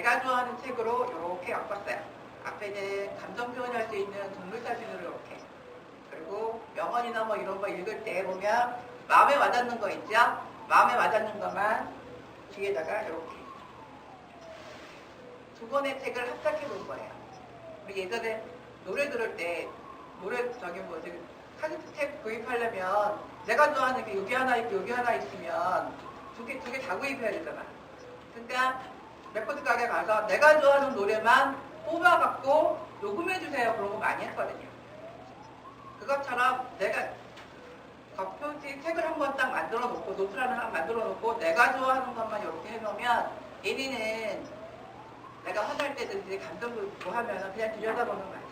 내가 좋아하는 책으로 이렇게 엮었어요. 앞에는 감정 표현할 수 있는 동물 사진으로 이렇게. 그리고 명언이나 뭐 이런 거 읽을 때 보면 마음에 와닿는 거 있죠? 마음에 와닿는 것만 뒤에다가 이렇게. 두 권의 책을 합작해 본 거예요. 우리 예전에 노래 들을 때 노래 저기 뭐지 카세트 책 구입하려면 내가 좋아하는 게 여기 하나 있고 여기 하나 있으면 두 개 두 개 다 구입해야 되잖아. 근데 레코드 가게 가서 내가 좋아하는 노래만 뽑아갖고 녹음해 주세요 그런 거 많이 했거든요. 그것처럼 내가 겉표지 책을 한번딱 만들어 놓고 노트를 하나 만들어 놓고 내가 좋아하는 것만 이렇게 해놓으면 얘네는 내가 화날 때든지 감정을 뭐 하면 그냥 들여다보는 거 맞아.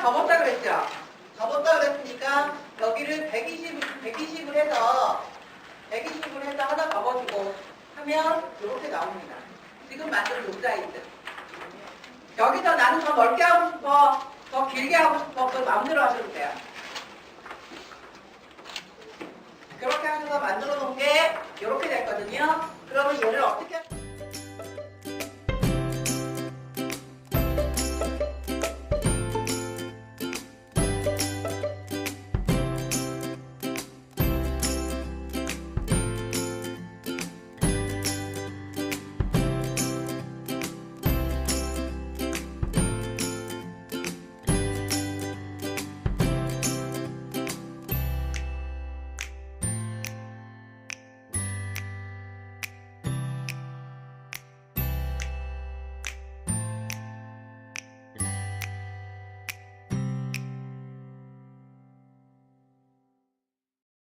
접었다 그랬죠? 접었다 그랬으니까 여기를 120, 120을 해서 120을 해서 하나 접어주고 하면 이렇게 나옵니다. 지금 만든 노자이드. 여기서 나는 더 넓게 하고 싶어, 더 길게 하고 싶어, 그 마음대로 하셔도 돼요. 그렇게 하셔서 만들어 놓은 게 이렇게 됐거든요. 그러면 얘를 어떻게